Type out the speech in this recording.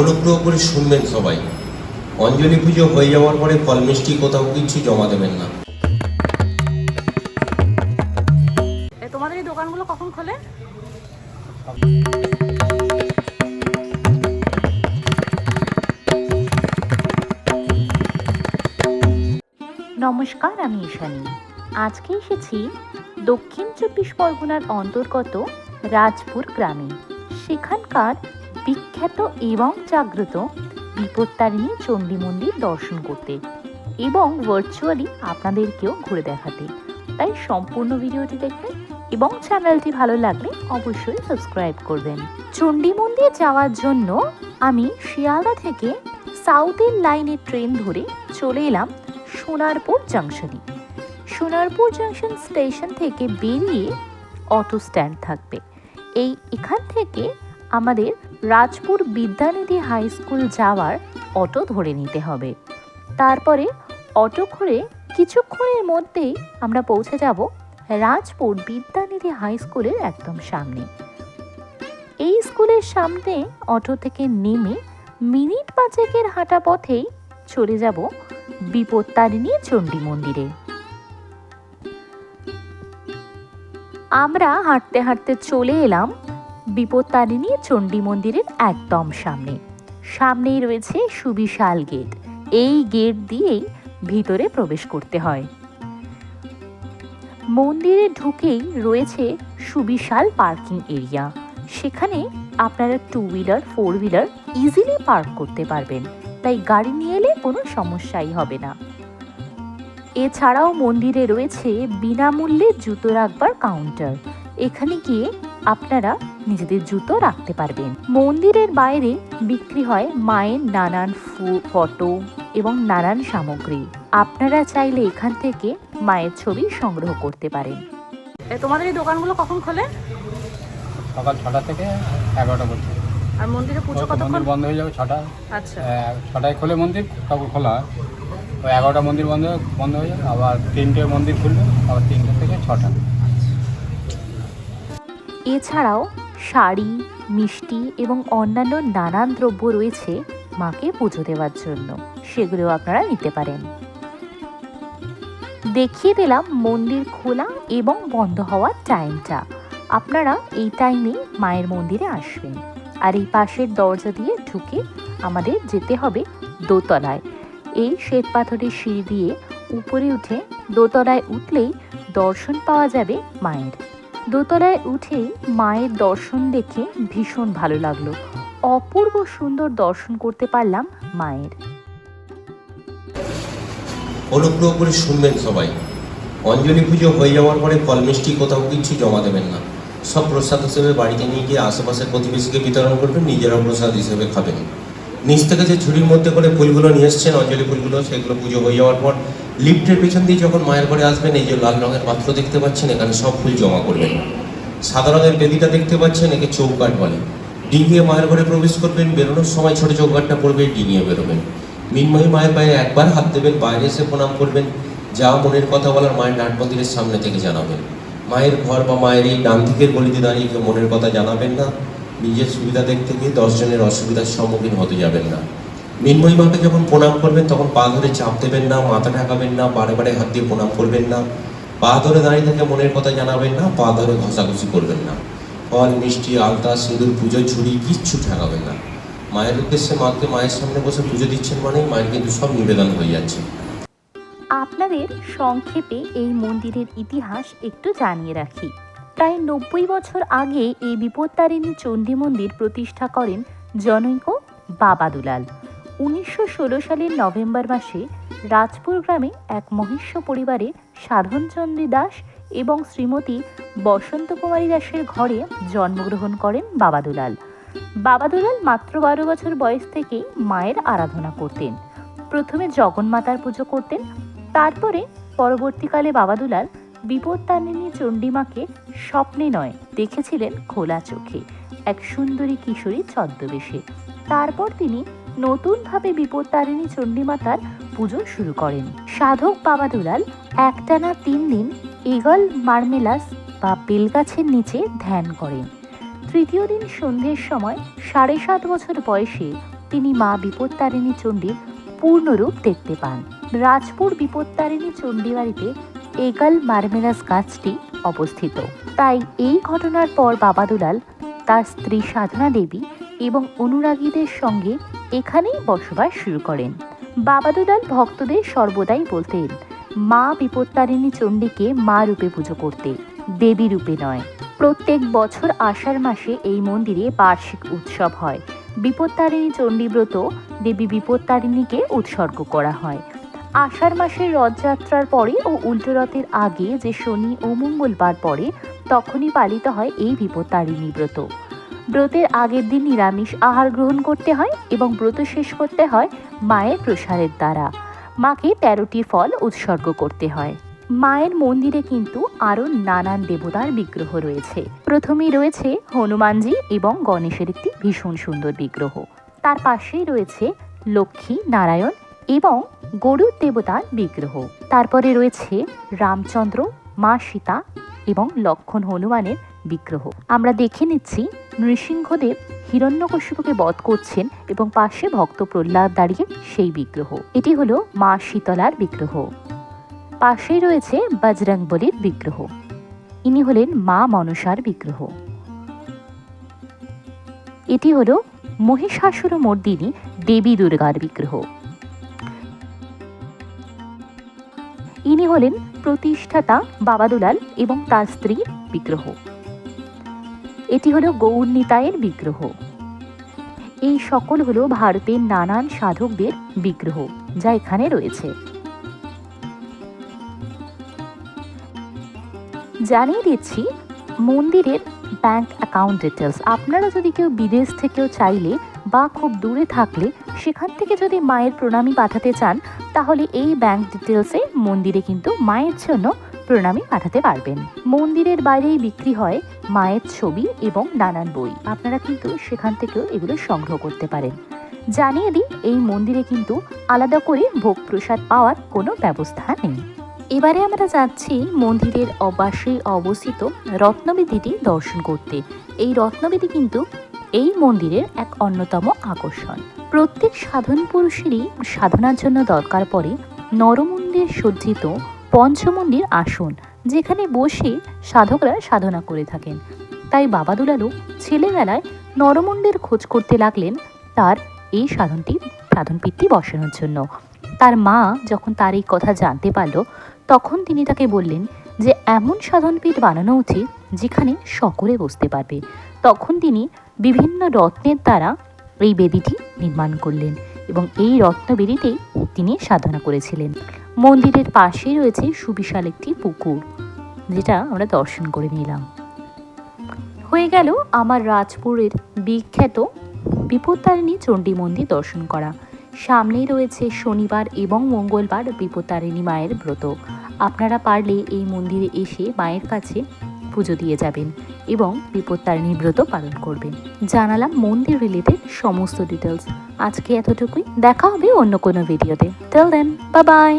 অনুগ্রহ করে শুনবেন সবাই। অঞ্জলি পুজো হয়ে যাওয়ার পরে ফল মিষ্টি কোথাও কিছু জমা দেবেন না। তোমাদের এই দোকানগুলো কখন খোলে? নমস্কার আমি ঈশানী। আজকে এসেছি দক্ষিণ চব্বিশ পরগনার অন্তর্গত রাজপুর গ্রামে। সেখানকার বিখ্যাত এবং জাগ্রত বিপত্তারিণী চণ্ডী মন্দির দর্শন করতে এবং ভার্চুয়ালি আপনাদেরকেও ঘুরে দেখাতে। তাই সম্পূর্ণ ভিডিওটি দেখবেন এবং চ্যানেলটি ভালো লাগলে অবশ্যই সাবস্ক্রাইব করবেন। চণ্ডী মন্দির যাওয়ার জন্য আমি শিয়ালদা থেকে সাউথের লাইনের ট্রেন ধরে চলে এলাম সোনারপুর জাংশনে সোনারপুর জাংশন স্টেশন থেকে বেরিয়ে অটো স্ট্যান্ড থাকবে। এই এখান থেকে আমাদের রাজপুর বিদ্যানিধি হাই স্কুল যাওয়ার অটো ধরে নিতে হবে। তারপরে অটো করে কিছুক্ষণের মধ্যেই আমরা পৌঁছে যাব রাজপুর বিদ্যানিধি হাই স্কুলের একদম সামনে। এই স্কুলের সামনে অটো থেকে নেমে মিনিট পাঁচেকের হাঁটা পথেই চলে যাব বিপত্তারিণী চণ্ডী মন্দিরে। আমরা হাঁটতে হাঁটতে চলে এলাম বিপত্তারিণী চণ্ডী মন্দিরের একদম সামনে। সামনেই রয়েছে সুবিশাল গেট। এই গেট দিয়েই ভিতরে প্রবেশ করতে হয়। মন্দিরে ঢুকেই রয়েছে সুবিশাল পার্কিং এরিয়া। সেখানে আপনারা two wheeler four wheeler easily park করতে পারবেন। তাই গাড়ি নিয়ে এলে কোনো সমস্যাই হবে না। এছাড়াও মন্দিরে রয়েছে বিনামূল্যে জুতো রাখবার কাউন্টার এখানে গিয়ে আপনারা নিজেদের জুতো রাখতে পারবেন। মন্দিরের বাইরে বিক্রি হয় মায়ের নানান ফু- ফটো এবং নানান সামগ্রী। আপনারা চাইলে এখান থেকে মায়ের ছবি সংগ্রহ করতে পারেন। তোমাদের এই দোকানগুলো কখন খোলে? সকাল ছটা থেকে এগারোটা পর্যন্ত। আর মন্দিরে পুজো মন্দির বন্ধ হয়ে যাবে ছটা। আচ্ছা। ছটায় খোলে মন্দির তখন খোলা হয়। ওই এগারোটা মন্দির বন্ধ বন্ধ হয়ে যাবে, আবার তিনটে মন্দির খুলবে, আবার তিনটে থেকে ছটা। এছাড়াও শাড়ি, মিষ্টি এবং অন্যান্য নানান দ্রব্য রয়েছে মাকে পুজো দেওয়ার জন্য। সেগুলো আপনারা নিতে পারেন। দেখিয়ে দিলাম মন্দির খোলা এবং বন্ধ হওয়ার টাইমটা আপনারা এই টাইমে মায়ের মন্দিরে আসবেন। আর এই পাশের দরজা দিয়ে ঢুকে আমাদের যেতে হবে দোতলায়। এই শ্বেত পাথরের সিঁড়ি দিয়ে উপরে উঠে দোতলায় উঠলেই দর্শন পাওয়া যাবে মায়ের। দোতলায় উঠেই মায়ের দর্শন দেখে ভীষণ ভালো লাগল। অপূর্ব সুন্দর দর্শন করতে পারলাম মায়ের। অনুগ্রহ করে শুনবেন সবাই। অঞ্জলি পুজো হয়ে যাওয়ার পরে ফল মিষ্টি কোথাও কিছু জমা দেবেন না। সব প্রসাদ হিসেবে বাড়িতে নিয়ে গিয়ে আশেপাশের প্রতিবেশীকে বিতরণ করবেন, নিজেরাও প্রসাদ হিসেবে খাবেন। নিচ থেকে যে ঝুড়ির মধ্যে করে ফুলগুলো নিয়ে এসছেন, অঞ্জলি ফুলগুলো, সেগুলো পুজো হয়ে যাওয়ার পর লিফটের পেছন দিয়ে যখন মায়ের ঘরে আসবেন, এই যে লাল রঙের পাত্র দেখতে পাচ্ছেন, এখানে সব ফুল জমা করবেন। সাদা রঙের বেদিটা দেখতে পাচ্ছেন, একে চৌকাট বলে। ডিঙিয়ে মায়ের ঘরে প্রবেশ করবেন, বেরোনোর সময় ছোট চৌকাটটা পড়বে, ডিঙিয়ে বেরোবেন। মিনময়ী মায়ের পায়ে একবার হাত দেবেন, বাইরে এসে প্রণাম করবেন। যা মনের কথা বলার মায়ের নাট মন্দিরের সামনে থেকে জানাবেন। মায়ের ঘর বা মায়ের এই ডান দিকের গলিতে দাঁড়িয়ে কেউ মনের কথা জানাবেন না। নিজের সুবিধা দেখতে গিয়ে দশজনের অসুবিধার সম্মুখীন হতে যাবেন না। মিনময়ী মাকে যখন প্রণাম করবেন, তখন পা ধরে চাপ দেবেন না, মাথা ঠেকাবেন না, বারে বারে হাত দিয়ে প্রণাম করবেন না, পা ধরে দাঁড়িয়ে থেকে মনের কথা জানাবেন না, পা ধরে ঘষাঘষি করবেন না। ফল, মিষ্টি, আলতা, সিঁদুর, পুজো, ছুরি কিচ্ছু ঠেকাবেন না। মায়ের উদ্দেশ্যে মাকে মায়ের সামনে বসে পুজো দিচ্ছেন মানে মায়ের কিন্তু সব নিবেদন হয়ে যাচ্ছে। আপনাদের সংক্ষেপে এই মন্দিরের ইতিহাস একটু জানিয়ে রাখি। প্রায় নব্বই বছর আগে এই বিপত্তারিণী চণ্ডী মন্দির প্রতিষ্ঠা করেন জনৈক বাবা দুলাল উনিশশো ষোলো সালের নভেম্বর মাসে রাজপুর গ্রামে এক মহিষ্য পরিবারে সাধনচন্দ্রী দাস এবং শ্রীমতী বসন্ত কুমারী দাসের ঘরে জন্মগ্রহণ করেন বাবা দুলাল বাবা দুলাল মাত্র বারো বছর বয়স থেকেই মায়ের আরাধনা করতেন। প্রথমে জগন্মাতার পুজো করতেন, তারপরে পরবর্তীকালে বাবা দুলাল বিপত্তারিণী চণ্ডীমাকে স্বপ্নে নয়, দেখেছিলেন খোলা চোখে এক সুন্দরী কিশোরী ছদ্মবেশে। তারপর তিনি নতুনভাবে বিপত্তারিণী চণ্ডীমাতার পুজো শুরু করেন। সাধক বাবা দুলাল একটানা তিন দিন ইগল মার্মেলাস বা বেলগাছের নিচে ধ্যান করেন। তৃতীয় দিন সন্ধ্যের সময় সাড়ে সাত বছর বয়সে তিনি মা বিপত্তারিণী চণ্ডীর পূর্ণরূপ দেখতে পান। রাজপুর বিপত্তারিণী চণ্ডী বাড়িতে এগাল মার্মেলাস গাছটি অবস্থিত। তাই এই ঘটনার পর বাবা দুলাল তার স্ত্রী সাধনা দেবী এবং অনুরাগীদের সঙ্গে এখানেই বসবাস শুরু করেন। বাবা দুলাল ভক্তদের সর্বদাই বলতেন, মা বিপত্তারিণী চণ্ডীকে মা রূপে পুজো করতে, দেবী রূপে নয়। প্রত্যেক বছর আষাঢ় মাসে এই মন্দিরে বার্ষিক উৎসব হয়। বিপত্তারিণী চণ্ডীব্রত দেবী বিপত্তারিণীকে উৎসর্গ করা হয়। আষাঢ় মাসের রথযাত্রার পরে ও উল্টো রথের আগে যে শনি ও মঙ্গলবার পরে তখনই পালিত হয় এই বিপত্তারিণী ব্রত। ব্রতের আগের দিন নিরামিষ আহার গ্রহণ করতে হয় এবং ব্রত শেষ করতে হয় মায়ের প্রসারের দ্বারা। মাকে তেরোটি ফল উৎসর্গ করতে হয়। মায়ের মন্দিরে কিন্তু আরও নানান দেবতার বিগ্রহ রয়েছে। প্রথমেই রয়েছে হনুমানজি এবং গণেশের একটি ভীষণ সুন্দর বিগ্রহ। তার পাশেই রয়েছে লক্ষ্মী নারায়ণ এবং গরুর দেবতার বিগ্রহ। তারপরে রয়েছে রামচন্দ্র, মা সীতা এবং লক্ষণ হনুমানের বিগ্রহ। আমরা দেখে নিচ্ছি নৃসিংহদেব হিরণ্যকশিপুকে বধ করছেন এবং পাশে ভক্ত প্রহ্লাদ দাঁড়িয়ে সেই বিগ্রহ। এটি হলো মা শীতলার বিগ্রহ। পাশেই রয়েছে বজরংবলির বিগ্রহ। ইনি হলেন মা মনসার বিগ্রহ। এটি হলো মহিষাসুর মর্দিনী দেবী দুর্গার বিগ্রহ। ইনি হলেন প্রতিষ্ঠাতা বাবা দুলাল এবং তার স্ত্রীর বিগ্রহ। এটি হলো গৌর নিতায়ের বিগ্রহ। এই সকল হলো ভারতের নানান সাধকদের বিগ্রহ যা এখানে রয়েছে। জানিয়ে দিচ্ছি, মন্দিরের ব্যাংক অ্যাকাউন্ট ডিটেলস আপনারা যদি কেউ বিদেশ থেকেও চাইলে বা খুব দূরে থাকলে সেখান থেকে যদি মায়ের প্রণামী পাঠাতে চান, তাহলে এই ব্যাংক ডিটেলসে মন্দিরে কিন্তু মায়ের জন্য প্রণামী পাঠাতে পারবেন। মন্দিরের বাইরেই বিক্রি হয় মায়ের ছবি এবং নানান বই। আপনারা কিন্তু সেখান থেকেও এগুলো সংগ্রহ করতে পারেন। জানিয়ে দিই, এই মন্দিরে কিন্তু আলাদা করে ভোগ প্রসাদ পাওয়ার কোনো ব্যবস্থা নেই। এবারে আমরা যাচ্ছি মন্দিরের অবাসেই অবস্থিত রত্নবেদিটি দর্শন করতে। এই রত্নবেদি কিন্তু এই মন্দিরের এক অন্যতম আকর্ষণ। প্রত্যেক সাধন পুরুষেরই সাধনার জন্য দরকার পড়ে নরমন্দির সজ্জিত পঞ্চমন্দির আসন, যেখানে বসে সাধকরা সাধনা করে থাকেন। তাই বাবা দুলালু ছেলেবেলায় নরমন্দির খোঁজ করতে লাগলেন তার এই সাধনটি সাধনপীঠটি বসানোর জন্য। তার মা যখন তার এই কথা জানতে পারল, তখন তিনি তাকে বললেন যে, এমন সাধনপীঠ বানানো উচিত যেখানে সকলে বসতে পারবে। তখন তিনি বিভিন্ন রত্নের দ্বারা এই বেদিটি নির্মাণ করলেন এবং এই রত্নবেদিতেই তিনি সাধনা করেছিলেন। মন্দিরের পাশেই রয়েছে সুবিশাল একটি পুকুর, যেটা আমরা দর্শন করে নিলাম। হয়ে গেল আমার রাজপুরের বিখ্যাত বিপত্তারিণী চণ্ডী মন্দির দর্শন করা। সামনেই রয়েছে শনিবার এবং মঙ্গলবার বিপত্তারিণী মায়ের ব্রত। আপনারা পারলে এই মন্দিরে এসে মায়ের কাছে পুজো দিয়ে যাবেন এবং বিপদ তার নিব্রত পালন করবেন। জানালাম মন্দির রিলেটেড সমস্ত ডিটেলস আজকে এতটুকুই। দেখা হবে অন্য কোনো ভিডিওতে টেল দেন বা বাই